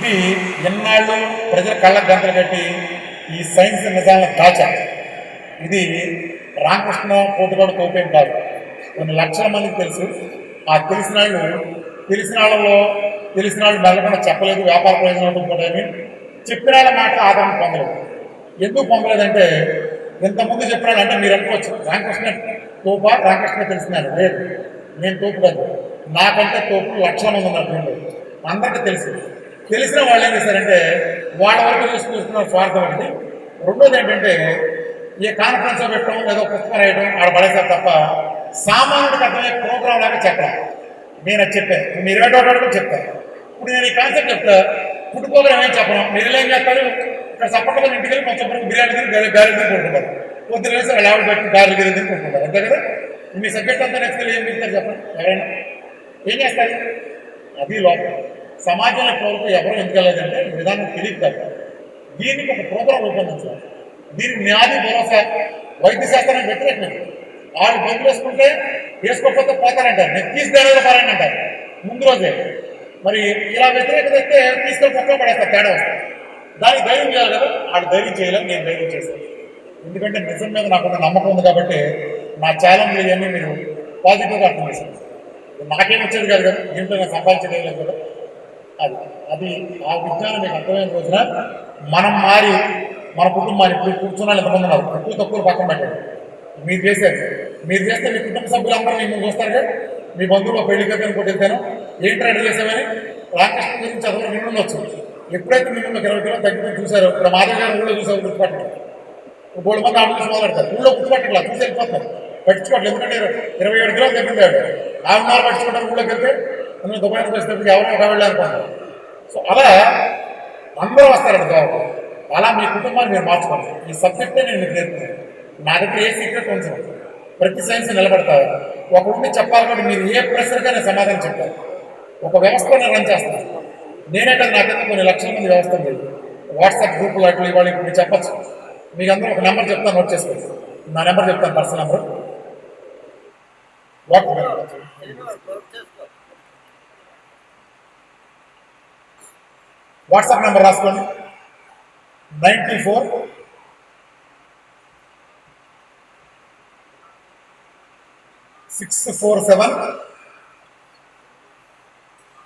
ఇది ఎన్నాళ్ళు ప్రజల కళ్ళకు గంటలు కట్టి ఈ సైన్స్ నిజాలను దాచారు. ఇది రామకృష్ణ పోటుగాడు తోపేం కాదు. కొన్ని లక్షల మందికి తెలుసు. ఆ తెలిసిన వాళ్ళు తెలిసిన వాళ్ళలో తెలిసిన వాళ్ళు మెల్లకుండా చెప్పలేదు. వ్యాపార ప్రయోజనాలు పోతాయని చెప్పిన వాళ్ళ మాట ఆదరణ పొందలేదు. ఎందుకు పొందలేదంటే ఇంతకుముందు చెప్పినాడు అంటే మీరు అనుకోవచ్చు. రామకృష్ణ తోప రామకృష్ణ తెలిసినాడు లేదు. నేను తోపు కాదు నాకంటే తోపు లక్షల మంది ఉన్నారు అందరికీ తెలుసు. తెలిసిన వాళ్ళు ఏం చేశారంటే వాళ్ళ వరకు చూసుకుంటున్న స్వార్థం ఒకటి రెండోది ఏంటంటే ఈ కాన్ఫరెన్స్ పెట్టడం ఏదో పుస్తకం రాయడం ఆడ పడేసారు తప్ప సామాన్యుడికి అర్థమయ్యే ప్రోగ్రామ్ లాగా చెప్పడం. నేను అది చెప్పాను. మీరు ఇరవై ఒకటి కూడా చెప్తాను. ఇప్పుడు నేను ఈ కాన్సెప్ట్ చెప్తా. ఫుడ్ ప్రోగ్రామ్ ఏం చెప్పడం మీరు ఏం చేస్తారు? ఇక్కడ సపోర్ట్ ఇంటికి వెళ్ళి కొంచెం బిర్యానీ తిని గారె గారెలు తిని కొట్టుకుంటారు పొద్దున వేసి వాళ్ళు ఆవిడ పెట్టి గారెలు గిరి తిని కొట్టుకుంటారు అంతే కదా? మీ సబ్జెక్ట్ అంతా నెక్స్ట్ ఏం చెప్తారు చెప్పండి? ఎవరైనా? ఏం చేస్తారు? అది లోపం సమాజంలో కోరుకు ఎవరు ఎందుకెళ్ళదంటే విధానం తెలియదు కాదు. దీనికి ఒక ప్రోగ్రాం రూపొందించాలి దీనికి న్యాది భరోసా వైద్య శాస్త్రానికి వ్యతిరేకమే వాళ్ళు బంధులు వేసుకుంటే వేసుకోకపోతే పోతారంటారు. నేను తీసుకెళ్ళి పారండి అంటారు. ముందు రోజే. మరి ఇలా వ్యతిరేకత అయితే తీసుకెళ్ళి పక్కన పడేస్తారు తేడా వస్తుంది. దానికి ధైర్యం చేయాలి కదా. వాళ్ళు ధైర్యం చేయలేదు నేను ధైర్యం చేస్తాను ఎందుకంటే నిజం మీద నాకు నమ్మకం ఉంది కాబట్టి నా ఛాలెంజ్ ఇవన్నీ మీరు పాజిటివ్గా అర్థం చేశాను నాకేం వచ్చేది కాదు కదా. దీంట్లో నేను సంపాదించలేదు కదా. అది. అది ఆ విజ్ఞానం మీకు అర్థమైన రోజున మనం మారి మన కుటుంబాన్ని ఇప్పుడు కూర్చున్న వాళ్ళు ఎంతమంది ఉన్నారు? ఎక్కువ తక్కువ పక్కన పెట్టండి. మీరు చేశారు మీరు చేస్తే మీ కుటుంబ సభ్యులందరూ మీ ముందు చూస్తారు కదా. మీ బంధువులు పెళ్ళి కథను కొట్టి వెళ్తాను ఏంటి రెడీ చేసామని రామకృష్ణ గురించి చదువు నిండుండొచ్చు ఎప్పుడైతే మిమ్మల్ని ఇరవై కిలో తగ్గిపోయి చూసారో ఇప్పుడు మాధవ్ గారు ఊళ్ళో చూసారు గుర్తుపట్టండి. మూడు మంది ఆవిడ చూసి మొదలెడతారు ఊళ్ళో గుర్తుపట్టట్లా చూసి వెళ్ళిపోతారు. పట్టించుకోవట్లేదు. ఎందుకంటే ఇరవై ఏడు కిలోలు తగ్గింది ఆవిడ. ఆవిడ పట్టించుకుంటారు ఊళ్ళోకి వెళ్తే. అందులో దుబాయ్ వచ్చేటప్పుడు ఎవరో ఒక వెళ్ళి సో అలా అందరూ వస్తారండి గోవాకు అలా మీ కుటుంబాన్ని మీరు మార్చుకోండి. ఈ సబ్జెక్టే నేను మీకు నేర్పుతాను. నా దగ్గర ఏ సీక్రెట్ ఉంచు ప్రతి సైన్స్ నిలబడతారు ఒక ఉండి చెప్పాలి మీరు ఏ ప్రెషర్గా నేను సమాధానం చెప్తాను ఒక వ్యవస్థను రన్ చేస్తాను. నేనే కదా నాకైతే కొన్ని లక్షల మంది వ్యవస్థ లేదు వాట్సాప్ గ్రూపులు అట్లా ఇవాళ ఇప్పుడు మీరు చెప్పచ్చు. మీకు అందరూ ఒక నెంబర్ చెప్తాను నోట్ చేసుకోండి. నా నెంబర్ చెప్తాను personal number WhatsApp WhatsApp number రాసుకోండి. Ninety four six four seven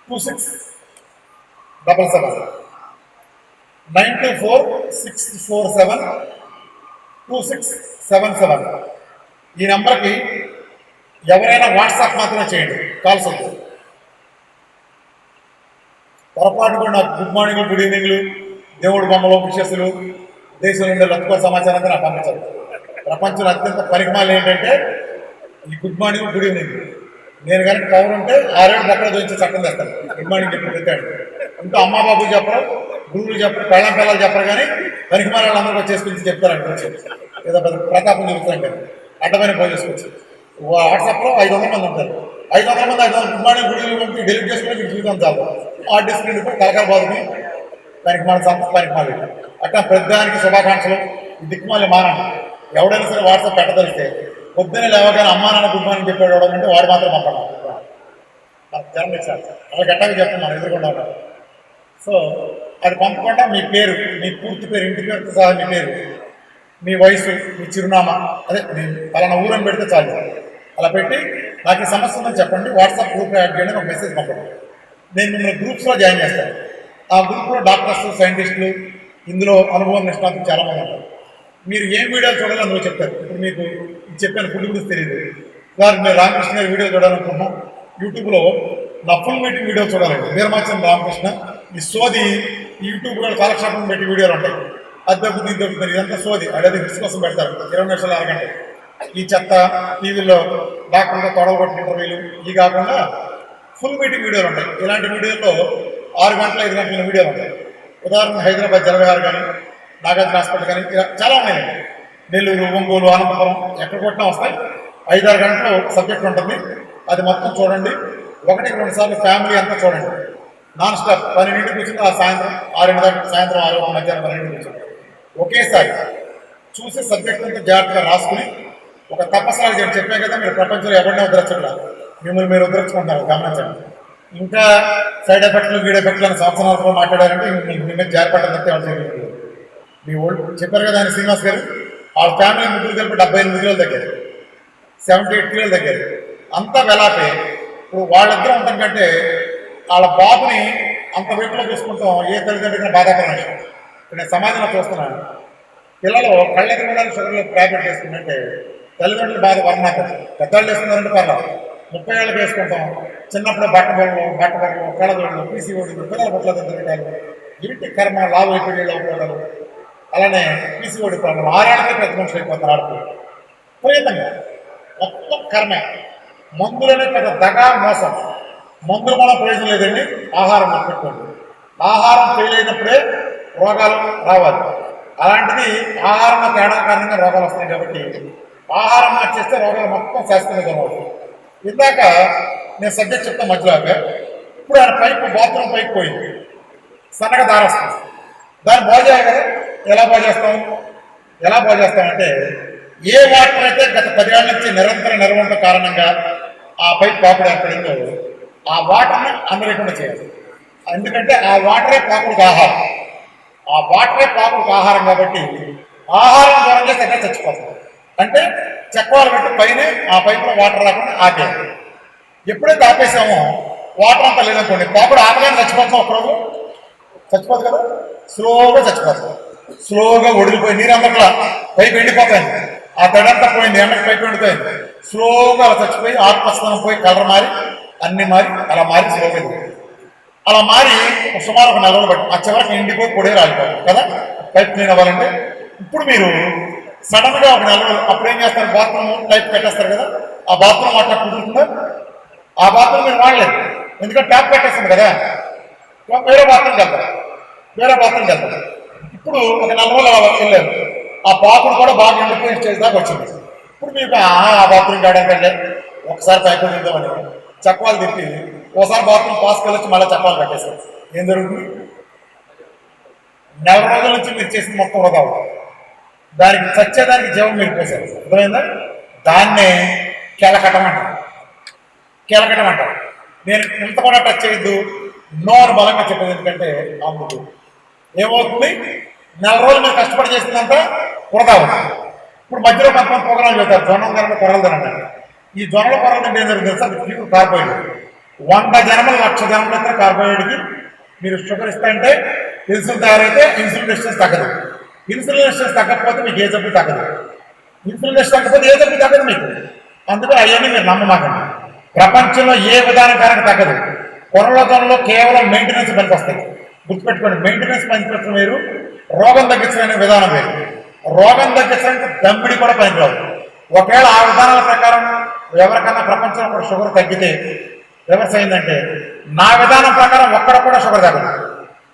two six double seven nine two four six four seven two six seven seven. ఈ నెంబర్కి ఎవరైనా వాట్సాప్ మాత్రమే చేయండి. కాల్స్ వద్దు. పొరపాటు కూడా నాకు గుడ్ మార్నింగ్ గుడ్ ఈవినింగ్లు దేవుడు బొమ్మలు విషస్సులు దేశంలో ఉండే లక్కువ సమాచారం అంతా నాకు పంపించారు. ప్రపంచంలో అత్యంత పరిమాణాలు ఏంటంటే ఈ గుడ్ మార్నింగ్ గుడ్ ఈవినింగ్. నేను కనుక పవర్ ఉంటే ఆరేడు పక్కన దొరించి చట్టం తెస్తాను గుడ్ మార్నింగ్ చెప్పి పెట్టాడు ఇంకా అమ్మా బాబు చెప్పరు గురువులు చెప్పరు పెళ్ళం పిల్లలు చెప్పరు కానీ పరిమాణాలు వాళ్ళందరూ వచ్చేసుకుని చెప్తారంట ఏదో పెద్ద ప్రతాపం చెబుతాం కానీ అడ్డమైన పోయి చేసుకొచ్చి. వాట్సాప్లో ఐదు వందల మంది ఉంటారు. ఐదు వందల మంది ఐదు వందల గుడ్ మార్నింగ్ పంపి డెలివరీ చేసుకుని మీకు జీవితం చాలు. ఆ డిస్ప్లే కలకల బాధని దానికి మన సంస్థ పనికి మాలి అట్లా ప్రతిదానికి శుభాకాంక్షలు. దిక్కుమాలి మానం. ఎవడైనా సరే వాట్సాప్ పెట్టదలిస్తే పొద్దున్నే లేవగానే అమ్మా నాన్న గుడ్ మార్నింగ్ చెప్పాడు అంటే వాడు మాత్రం పంపడం. మనకు జన్మ ఇచ్చారు. అలా గట్టగా చెప్తున్నాను ఎదుర్కొండా సో అది పంపకుండా మీ పేరు మీ పూర్తి పేరు ఇంటి పేరుతో సహా మీ పేరు మీ వయసు మీ చిరునామా అదే మీ పలానా ఊరని పెడితే చాలు. అలా పెట్టి నాకు ఈ సమస్య ఉందని చెప్పండి. వాట్సాప్ గ్రూప్ యాడ్ చేయండి ఒక మెసేజ్ పంపండి. నేను మిమ్మల్ని గ్రూప్స్లో జాయిన్ చేస్తాను. ఆ గ్రూప్లో డాక్టర్స్ సైంటిస్టులు ఇందులో అనుభవం నిష్ణాతులు చాలామంది ఉంటారు. మీరు ఏం వీడియోలు చూడాలో అందులో చెప్తారు. ఇప్పుడు మీకు ఇది చెప్పాను ఫుడ్ గురించి తెలియదు. సార్ మీరు రామకృష్ణ గారి వీడియో చూడాలనుకున్నా యూట్యూబ్లో నా ఫుల్ మీటింగ్ వీడియో చూడాలండి వీరమాచం రామకృష్ణ ఈ సోది ఈ యూట్యూబ్లో కాలక్షేపం పెట్టి వీడియోలు ఉంటాయి. అది దొరుకుతుంది ఇది దొరుకుతుంది ఇదంతా సోది. అదే హిట్స్ కోసం పెడతారు. ఇరవై నిమిషాలు అరగంట. ఈ చెత్త టీవీలో డాక్టర్గా తొడవగొట్టిన ఇంటర్వ్యూలు. ఇవి కాకుండా ఫుల్ మీటింగ్ వీడియోలు ఉంటాయి. ఇలాంటి వీడియోల్లో ఆరు గంటల ఐదు గంటల వీడియోలు ఉంటాయి. ఉదాహరణ హైదరాబాద్ జలవిహార్ కానీ నాగార్జున హాస్పిటల్ కానీ ఇలా చాలా ఉన్నాయండి నెల్లూరు ఒంగోలు అనంతపురం ఎక్కడ కొట్టినా వస్తాయి. ఐదారు గంటలు సబ్జెక్ట్ ఉంటుంది. అది మొత్తం చూడండి. ఒకటికి రెండు సార్లు ఫ్యామిలీ అంతా చూడండి. Non stop. పన్నెండింటికి కూర్చుంది ఆ సాయంత్రం ఆరింటి దాకా సాయంత్రం ఆరు మధ్యాహ్నం పన్నెండింటికి కూర్చుంది ఒకేసారి చూసే సబ్జెక్ట్ అంతా జాగ్రత్తగా రాసుకుని ఒక తపస్సాలు చెప్పాను కదా మీరు ప్రపంచంలో ఎవరినే ఉద్ధరించట్లా మిమ్మల్ని మీరు ఉద్ధరించుకుంటారు గమనించండి. ఇంకా సైడ్ ఎఫెక్ట్లు వీడ్ ఎఫెక్ట్లు అని సంవత్సరాలతో మాట్లాడారంటే మిమ్మల్ని మీకు మీ మీద జారిపడ్డం మీ ఓల్డ్ చెప్పారు కదా ఆయన శ్రీనివాస్ గారు వాళ్ళ ఫ్యామిలీ ముగ్గురు కలిపి డెబ్బై ఎనిమిది కిలోల దగ్గర సెవెంటీ ఎయిట్ కిలోల దగ్గర అంతా వెలాపే. ఇప్పుడు వాళ్ళిద్దరూ ఉండటం కంటే వాళ్ళ బాబుని అంత వైపులో చూసుకుంటాం ఏ తల్లిదండ్రులకి బాధాకరమైన విషయం. నేను సమాజంలో చూస్తున్నాను. పిల్లలు కళ్ళకి కూడా షుగర్లో ట్యాబ్లెట్ వేసుకుంటే తల్లిదండ్రులు బాధ వర్ణాకం పెద్దవాళ్ళు వేసుకున్నారంటే పర్లేదు. ముప్పై ఏళ్ళకి వేసుకుంటాం. చిన్నప్పుడు బట్ట బట్టబడలు బట్ట పీసీ కళ్ళదోళ్ళు పిల్లల పట్ల తిరగటాలు ఇంటి కర్మ లావు అయిపోయి అయిపోవడాలు అలానే పీసీఓడి ప్రాబ్లం ఆరేళ్ళకి పెద్ద మనుషులు అయిపోతారు ఆడుతున్నారు ప్రయత్నంగా మొత్తం కర్మే. మందులనే పెద్ద దగా మోసం. మందులు మనం ప్రయోజనం లేదండి. ఆహారం పెట్టుకోండి ఆహారం ఫెయిల్ అయినప్పుడే రోగాలు రావాలి. అలాంటిది ఆహారంలో తేడా కారణంగా రోగాలు వస్తాయి కాబట్టి ఆహారం చేస్తే రోగాలు మొత్తం శాస్త్రంగా జరగవు ఇందాక నేను సబ్జెక్ట్ చెప్తా మధ్యలో ఇప్పుడు ఆయన పైపు బాత్రూమ్ పైకి పోయింది. సన్నగా దారేస్తాం దాన్ని బాగు చేయాలి కదా? ఎలా బాగు చేస్తాం ఎలా బాగు చేస్తామంటే ఏ వాటర్ అయితే గత పదేళ్ళ నుంచి నిరంతర నిర్వహణ కారణంగా ఆ పైప్ పాకుడు ఏర్పడిందో ఆ వాటర్ని అందలేకుండా చేయాలి. ఎందుకంటే ఆ వాటరే పాకుడికి ఆహారం. ఆ వాటరే పాకుడికి ఆహారం కాబట్టి ఆహారం ద్వారా చేస్తే ఎక్కడ చచ్చిపోతుంది అంటే చక్వాలు పెట్టి పైన ఆ పైపులో వాటర్ రాకుండా ఆపేయాలి. ఎప్పుడైతే ఆపేసామో వాటర్ అంతా లేదనుకోండి. కాపుడు ఆపగానే చచ్చిపోతాం ఒకరోజు. చచ్చిపోదు కదా? స్లోగా చచ్చిపోతుంది స్లోగా ఒడిలిపోయి నీరు అందట్లా పైపు ఎండిపోతాయి. ఆ తడంతా పోయింది ఎండకి పైపు ఎండిపోయింది. స్లోగా అలా చచ్చిపోయి ఆత్మస్థానం పోయి కలర్ మారి అన్ని మారి అలా మారి స్లోగా అలా మారి సుమారు ఒక నెల రోజులు ఆ చివరికి ఎండిపోయి పొడే రాలిపోతుంది కదా? పైపు క్లీన్ అవ్వాలంటే ఇప్పుడు మీరు సడన్గా ఒక నెల అప్పుడు ఏం చేస్తారు? బాత్రూమ్ టైప్ పెట్టేస్తారు కదా? ఆ బాత్రూమ్ అట్లా కుదురుతుందా? ఆ బాత్రూమ్ మీరు వాడలేదు. ఎందుకంటే ట్యాప్ పెట్టేస్తుంది కదా? వేరే బాత్రూమ్కి వెళ్తారు వేరే బాత్రూమ్కి వెళ్తారు ఇప్పుడు ఒక నెల రోజులు వెళ్ళారు. ఆ పాకుడు కూడా బాగా ఎండిపోయిన స్టేజ్ దాకా వచ్చింది. ఇప్పుడు మీకు ఆ బాత్రూమ్ కాడాకంటే ఒకసారి పైపు వెళ్దామని చక్వాలు తిప్పి ఒకసారి బాత్రూమ్ పాస్కి వెళ్ళొచ్చి మళ్ళీ చక్వాలు కట్టేస్తారు ఏం జరుగుతుంది? నెల రోజుల నుంచి మీరు చేసింది మొత్తం వృధా దానికి చచ్చేదానికి జీవం మీరు పోసారు అర్థమైందా? దాన్నే కెలకటం అంటారు కెలకటం అంటారు నేను ఇంత కూడా టచ్ చేయొద్దు. నో అని బలంగా చెప్పేది ఎందుకంటే అమ్ముడు ఏమవుతుంది? నెల రోజులు మీరు కష్టపడి చేసిందంతా వృధా అవుతుంది. ఇప్పుడు మధ్యలో కొంతమంది ప్రోగ్రాం చెప్తారు జొన్నం తినండి కొరలు తినండి. ఈ జొన్నల కొరలు తింటే ఏం జరుగుతుంది సార్ మీకు కార్బోహైడ్రేట్ వంద జనములు లక్ష జనములు అయితే కార్బోహైడ్రేట్కి మీరు షుగర్ ఇస్తాంటే ఇన్సులిన్ తయారైతే ఇన్సులిన్ రెసిస్టెన్స్ తగ్గదు. ఇన్సులిన్ తగ్గకపోతే మీకు ఏ జబ్బు తగ్గదు. ఇన్సులిన్ తగ్గకపోతే ఏ జబ్బు తగ్గదు మీకు. అందుకే అవన్నీ మీరు నమ్మమాకండి. ప్రపంచంలో ఏ విధానం తగ్గదు. కొరల కేవలం మెయింటెనెన్స్ పనికి వస్తాయి గుర్తుపెట్టుకోండి మెయింటెనెన్స్ పనిచేయడం వేరు రోగం తగ్గించడం విధానం వేరు. రోగం తగ్గించడానికి దమ్మిడి కూడా పనికిరాదు. ఒకవేళ ఆ విధానాల ప్రకారం ఎవరికన్నా ప్రపంచంలో కూడా షుగర్ తగ్గితే వ్యవస్థ ఏంటంటే నా విధానం ప్రకారం ఒక్కడ కూడా షుగర్ తగ్గదు.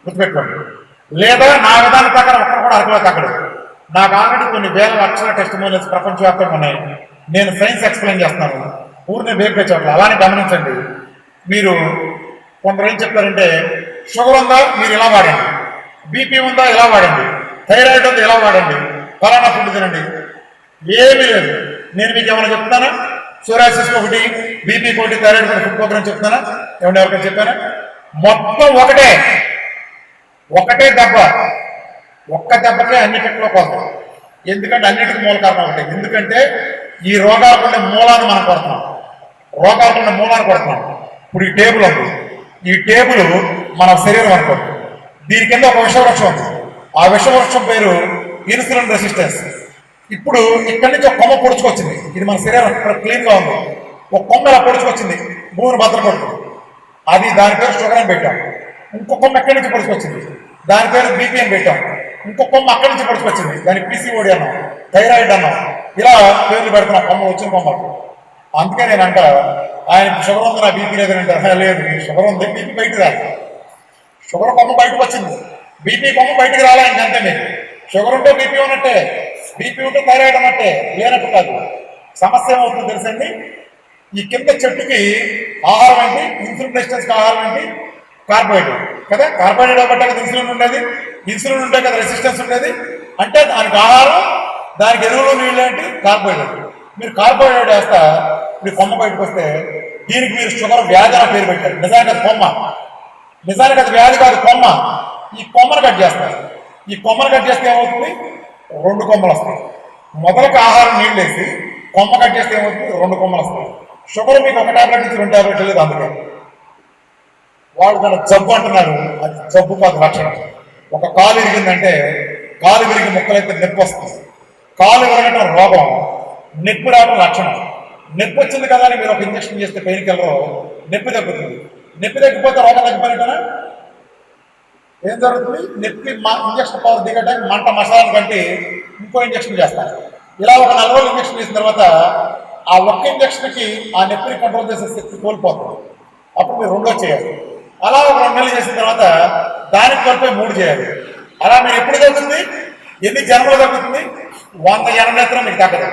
గుర్తుపెట్టుకోండి. లేదా నా విధాన ప్రకారం ఒక్కరు కూడా అరకులో కాకూడదు. నాకు ఆల్రెడీ కొన్ని వేల లక్షల టెస్ట్ మూలెస్ ప్రపంచవ్యాప్తంగా ఉన్నాయి. నేను సైన్స్ ఎక్స్ప్లెయిన్ చేస్తున్నాను. ఊరిని వేపే చోట్ల. అలానే గమనించండి. మీరు కొందరు ఏం చెప్తారంటే షుగర్ ఉందా? మీరు ఇలా వాడండి. బీపీ ఉందా? ఇలా వాడండి. థైరాయిడ్ ఉందా? ఇలా వాడండి. ఫలానా ఫుడ్ తినండి. ఏమీ లేదు. నేను మీకు ఏమైనా చెప్తానా సోరాసిస్ ఒకటి బీపీ ఒకటి థైరాయిడ్ ఒకటి ఫుడ్ ప్రోగ్రామ్ చెప్తానా ఏమన్నా ఎవరికైనా చెప్పానా? మొత్తం ఒకటే. ఒకటే దెబ్బ. ఒక్క దెబ్బకే అన్నిటిలో కొడతాం ఎందుకంటే అన్నిటికీ మూల కారణం ఉంటాయి. ఎందుకంటే ఈ రోగాలకు ఉండే మూలాన్ని మనం కొడుతున్నాం. రోగాలకుండా మూలాన్ని కొడుతున్నాం. ఇప్పుడు ఈ టేబుల్ ఉంది. ఈ టేబుల్ మన శరీరం అనుకోండి. దీని కింద ఒక విషవృక్షం ఉంది. ఆ విషవృక్షం పేరు ఇన్సులిన్ రెసిస్టెన్స్. ఇప్పుడు ఇక్కడి నుంచి ఒక కొమ్మ పొడుచుకొచ్చింది. ఇది మన శరీరం ఇక్కడ ఉంది. ఒక కొమ్మ ఇలా పొడుచుకొచ్చింది. భూమిని భద్రపడుతుంది అది దాని పేరు షుగర్ అని పెట్టాం. ఇంకొక కొమ్మ ఎక్కడి నుంచి పొడుచుకొచ్చింది దాని పేరు బీపీ అని పెట్టాం ఇంకొక అక్కడి నుంచి పొడుచుకొచ్చింది దాని పీసీఓడి అన్నాం థైరాయిడ్ అన్నాం ఇలా పేర్లు పెడుతున్నాం కొమ్మ వచ్చిన కొమ్మకు అందుకే నేను అంట ఆయన షుగర్ ఉంది? నా బీపీ లేదని అంటారు లేదు. షుగర్ ఉంది బీపీ బయటకు రాదు. షుగర్ కొమ్మ బయటకు వచ్చింది. బీపీ కొమ్మ బయటకు రాలేదు అంతే మీకు షుగర్ ఉంటే బీపీ ఉన్నట్టే. బీపీ ఉంటే థైరాయిడ్ ఉన్నట్టే లేనట్టు కాదు. సమస్య ఏమవుతుందో తెలుసండి? ఈ కింద చెట్టుకి ఆహారం ఏంటి? ఇన్సులిన్ రెసిస్టెన్స్కి ఆహారం ఏంటి? కార్బోహైడ్రేట్ కదా? కార్బోహైడ్రేట్ ఒకటే ఇన్సులిన్ ఉండేది. ఇన్సులిన్ ఉంటే కదా రెసిస్టెన్స్ ఉండేది. అంటే దానికి ఆహారం దానికి ఎరువులు నీళ్ళు ఏంటి కార్బోహైడ్రేట్ మీరు కార్బోహైడ్రేట్ వేస్తా మీరు కొమ్మ బయటకు వస్తే దీనికి మీరు షుగర్ వ్యాధి అని పేరు పెట్టారు. నిజానికి అది కొమ్మ. నిజానికి అది వ్యాధి కాదు కొమ్మ. ఈ కొమ్మను కట్ చేస్తారు ఈ కొమ్మను కట్ చేస్తే ఏమవుతుంది? రెండు కొమ్మలు వస్తాయి. మొదలకు ఆహారం నీళ్ళు వేసి కొమ్మ కట్ చేస్తే ఏమవుతుంది? రెండు కొమ్మలు వస్తాయి. షుగర్ మీకు ఒక ట్యాబ్లెట్ నుంచి రెండు ట్యాబ్లెట్ లేదు అందుకే. వాళ్ళు తన జబ్బు అంటున్నారు. అది జబ్బు కాదు లక్షణం. ఒక కాలు ఇరిగిందంటే కాలు విరిగి ముక్కలైతే నొప్పి వస్తుంది. కాలు విరగటం రోగం నొప్పి రావడం లక్షణం. నొప్పి వచ్చింది కదా అని మీరు ఒక ఇంజక్షన్ చేస్తే పెయిన్ కిల్లరో నొప్పి తగ్గుతుంది. నొప్పి తగ్గిపోతే రోగం తగ్గిపోయినట్టనా? ఏం జరుగుతుంది? నొప్పి మా ఇంజక్షన్ పవర్ దిగడానికి మంట మసాలా కంటే ఇంకో ఇంజక్షన్ చేస్తారు. ఇలా ఒక నలభై రోజులు ఇంజక్షన్ చేసిన తర్వాత ఆ ఒక్క ఇంజక్షన్కి ఆ నొప్పిని కంట్రోల్ చేసే శక్తి కోల్పోతుంది. అప్పుడు మీరు రెండో చేయాలి. అలా ఒక ఎమ్మెల్యే నెలలు చేసిన తర్వాత దానికి కలిపి మూడు చేయాలి. అలా మీరు ఎప్పుడు తగ్గుతుంది ఎన్ని జన్మలు తగ్గుతుంది వంద జన్మలేత్రం మీకు తగ్గదు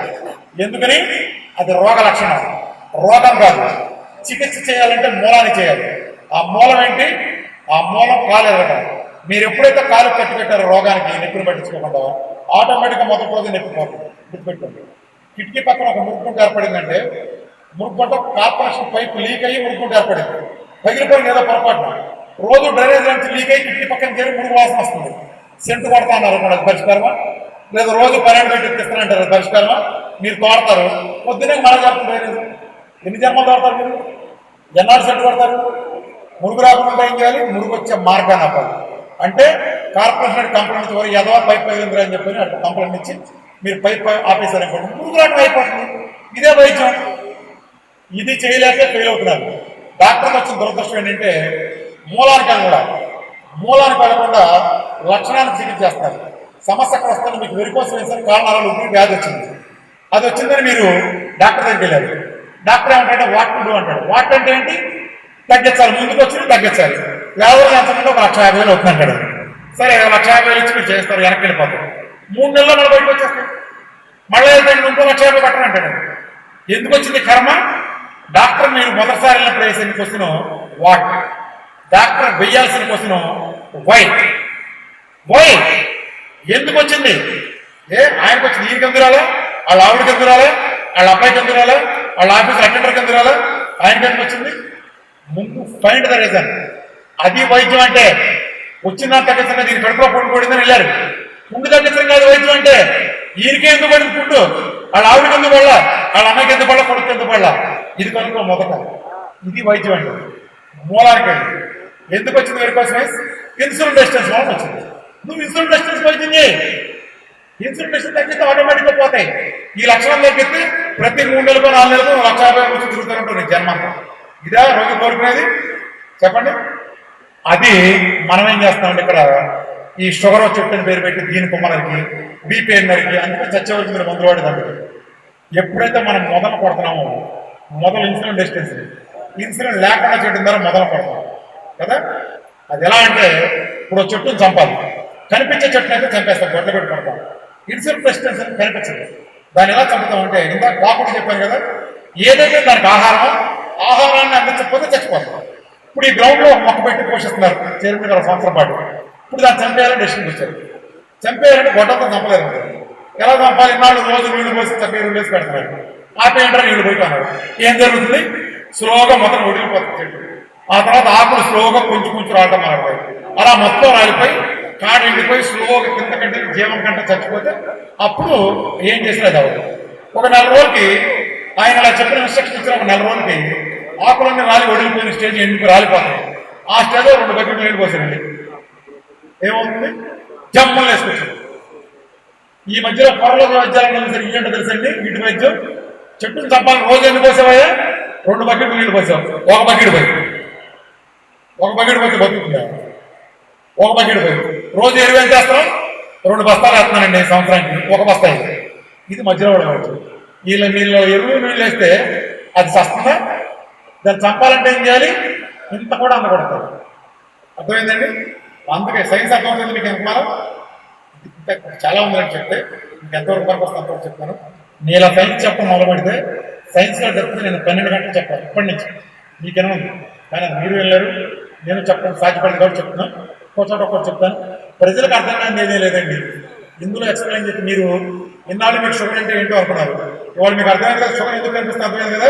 ఎందుకని? అది రోగ లక్షణం. రోగం కాదు. చికిత్స చేయాలంటే మూలాన్ని చేయాలి. ఆ మూలం ఏంటి? ఆ మూలం కాలు ఎరగడం మీరు ఎప్పుడైతే కాలు కట్టి పెట్టారో రోగానికి నొప్పిని పట్టించుకోకుండా ఆటోమేటిక్గా మొదటి రోజు నొప్పి పోతుంది. గుర్తుపెట్టుకోండి. కిటికీ పక్కన ఒక మురుగుంట ఏర్పడిందంటే మురుగుంట కార్పొరేషన్ పైపు లీక్ అయ్యి మురుగుంట ఏర్పడింది. పగిలిపోయింది ఏదో పొరపాటున. రోజు డ్రైనేజ్ నుంచి లీక్ అయ్యి కిటికీ పక్కన చేరి మురుగు వాసన వస్తుంది. సెంట్ కొడతా అన్నారు కూడా పరిష్కారమా? లేదా రోజు పన్నెండు పెట్టి ఇస్తానంటారు అది పరిష్కారమా? మీరు తోడతారు. పొద్దునే మన చెప్తుంది డ్రైనేజ్. ఎన్ని జన్మలు తోడతారు మీరు? ఎన్నాడు సెంట్ కొడతారు? మురుగు రాకుండా ఏం చేయాలి? మురుగు వచ్చే మార్గాన్ని ఆపాలి. అంటే కార్పొరేషన్ కంప్లైంట్ నుంచి వరకు ఎదవా పైప్ పగిలిందిరా అని చెప్పి అట్లా కంప్లైంట్ ఇచ్చి మీరు పైప్ ఆపేశారు అనుకోండి. మురుగు రావడం అయిపోతుంది. ఇదే వైద్యం. ఇది చేయలేక ఫెయిల్ అవుతున్నారు. డాక్టర్కి వచ్చిన దురదృష్టం ఏంటంటే మూలానికి కూడా మూలానికి వెళ్ళకుండా లక్షణానికి చికిత్స చేస్తారు సమస్య అక్కడ వస్తుంది మీకు వెరికోసం వేసిన కారణాలు ఉండి వ్యాధి వచ్చింది. అది వచ్చిందని మీరు డాక్టర్ దగ్గరికి వెళ్ళారు. డాక్టర్ ఏమంటే వాట్ టు డూ అంటాడు. వాట్ అంటే ఏంటి? తగ్గించాలి. ముందుకు వచ్చింది తగ్గించాలి. వ్యాధులు చేస్తుంటే ఒక లక్ష యాభై వేలు అవుతుంది అంటాడు. సరే లక్ష యాభై వేలు ఇచ్చి మీరు చేస్తారు వెనక్కి వెళ్ళిపోతారు. మూడు నెలల్లో మళ్ళీ బయటకు వచ్చేస్తాయి. మళ్ళీ ఇంకో లక్ష యాభై కట్టను అంటాడు. ఎందుకు వచ్చింది కర్మ? డాక్టర్ మీరు మొదటిసారి వెళ్ళినప్పుడు వేసిన క్వశ్చన్ వాట్? డాక్టర్ వెయ్యాల్సిన క్వశ్చన్ వై? వై? ఎందుకు వచ్చింది? ఏ ఆయనకు వచ్చింది ఈయనకి ఎందుకు రాలే? వాళ్ళ ఆవిడకి ఎందుకురాలే వాళ్ళ అబ్బాయికి ఎందుకురాలే వాళ్ళ ఆఫీస్ అటెండర్కి ఎందుకురాలే ఆయనకి ఎందుకు వచ్చింది? ముందు ఫైండ్ ద రీజన్ అది వైద్యం అంటే వచ్చిన తగ్గించగా దీని కడుపులో పుండు పడిందని వెళ్ళారు. పుండు తగ్గించడం కాదు వైద్యం అంటే ఈయనకే ఎందుకు పడింది పుండు? వాళ్ళ ఆవిడకి ఎందుకు పడలా? వాళ్ళ అన్నకి ఎందుకు పడలా? కొడుకు ఎందుకు పడలా? ఇది కనుక మొదట. ఇది వైద్యం అండి. మూలానికి వెళ్ళి ఎందుకు వచ్చింది వెరికోసినైస్ ఇన్సులిన్ రెసిస్టెన్స్ వల్ల వచ్చింది. నువ్వు ఇన్సులిన్ రెసిస్టెన్స్ వైద్యం చేయి ఇన్సులిన్ రెసిస్టెన్స్ తగ్గితే ఆటోమేటిక్గా పోతాయి. ఈ లక్షణం తగ్గితే ప్రతి మూడు నెలలకు నాలుగు నెలలకు నువ్వు లక్ష యాభై వచ్చి తిరుగుతూ నీ జన్మంతా. ఇదా రోజు కోరుకునేది? చెప్పండి. అది మనం ఏం చేస్తామండి ఇక్కడ? ఈ షుగర్ చెట్టుని పేరు పెట్టి దీని కొమ్మలకి బీపీ నరికి అందుకే చచ్చవలసిన మందులు వాడి దానికి ఎప్పుడైతే మనం మొదలు కొడుతున్నామో మొదలు ఇన్సులిన్ రెసిస్టెన్స్ ఇన్సులిన్ లేకుండా చెట్టు ద్వారా మొదలు కొడతాం కదా? అది ఎలా అంటే ఇప్పుడు చెట్టును చంపాలి. కనిపించే చెట్టును అయితే చంపేస్తాం గొడ్డ పెట్టి కొడతాం. ఇన్సులిన్ రెసిస్టెన్స్ అని కనిపించదు. దాన్ని ఎలా చంపుతామంటే ఇందాక కాకుండా చెప్పాను కదా ఏదైతే దానికి ఆహారం ఆహారాన్ని అందించకపోతే చచ్చిపోతాం. ఇప్పుడు ఈ గ్రౌండ్లో మొక్క పెట్టి పోషిస్తున్నారు చైర్మన్ గల సంవత్సరం పాటు. ఇప్పుడు దాన్ని చంపేయాలని డెసిషన్ వచ్చారు చంపేయాలంటే గొడ్డతో చంపలేదు ఎలా చంపాలి? నాలుగు రోజు నీళ్ళు పోసి చంపే నీళ్ళు వేసి పెడుతున్నారు. ఆపేయంటారు నీళ్ళు పోయిపోయినారు ఏం జరుగుతుంది? స్లోగా మొత్తం ఒడిగిపోతుంది ఆ తర్వాత ఆకులు స్లోగా కొంచెం కొంచెం రావడం మాట్లాడతారు అలా మొత్తం రాలిపోయి కాడ ఎండిపోయి స్లోగా కింద కంటే జీవం కంటే చచ్చిపోతే అప్పుడు ఏం చేసినా అవ్వదు ఒక నెల రోజులకి ఆయన అలా చెప్పిన ఇన్స్ట్రక్షన్ ఇచ్చిన ఒక నెల రోజులకి ఆకులన్నీ రాలి ఒడిగిపోయిన స్టేజ్ ఎండిపోయి రాలిపోతాయి? ఆ స్టేజ్లో రెండు బకెట్లు నీళ్ళు పోసారండి. ఏమవుతుంది? జమ్మలు వేసుకొచ్చింది ఈ మధ్యలో పొరలో రాజ్యాలను తెలిసి ఏంటో తెలుసండి? వీటి వైద్యం చెట్టును తప్పాలని రోజు ఎన్ని పోసావయ్యా రెండు బకెట్లు నీళ్ళు పోసావు ఒక బకెట్ పోయి. ఒక బకెట్ పోతే బతుకుతుందా? ఒక బకెట్ పోయి. రోజు ఎరువు ఎంత వేస్తాం రెండు బస్తాలు వేస్తున్నానండి సంవత్సరానికి. ఒక బస్తా ఇది. మధ్యలో కూడా వీళ్ళ నీళ్ళు ఎరువు నీళ్ళు వేస్తే అది సస్తుందా దాన్ని చంపాలంటే ఏం చేయాలి? ఇంత కూడా అందకూడదు. అర్థమైందండి? అందుకే సైన్స్ అర్థమవుతుంది మీకు ఎంత చాలా ఉందని చెప్తే మీకు ఎంతవరకు పర్పస్ వస్తే అంతవరకు చెప్తాను. నేను ఇలా సైన్స్ చెప్పడం మొదలు పెడితే సైన్స్లో చెప్తే నేను పన్నెండు గంటలు చెప్పాను ఇప్పటి నుంచి. మీకేమో ఉంది? కానీ మీరు వెళ్ళారు నేను చెప్పడం సాధ్యపడింది కాబట్టి చెప్తున్నాను. ఒక్కో చోట చెప్తాను. ప్రజలకు అర్థం కాని ఏదే లేదండి. ఇందులో ఎక్స్ప్లెయిన్ చేసి మీరు ఇన్నాళ్ళు మీకు షుగర్ అంటే ఏంటో అనుకున్నారు. ఇవాళ మీకు అర్థమైంది కదా సుఖం ఎందుకు కనిపిస్తుంది అర్థమైంది కదా?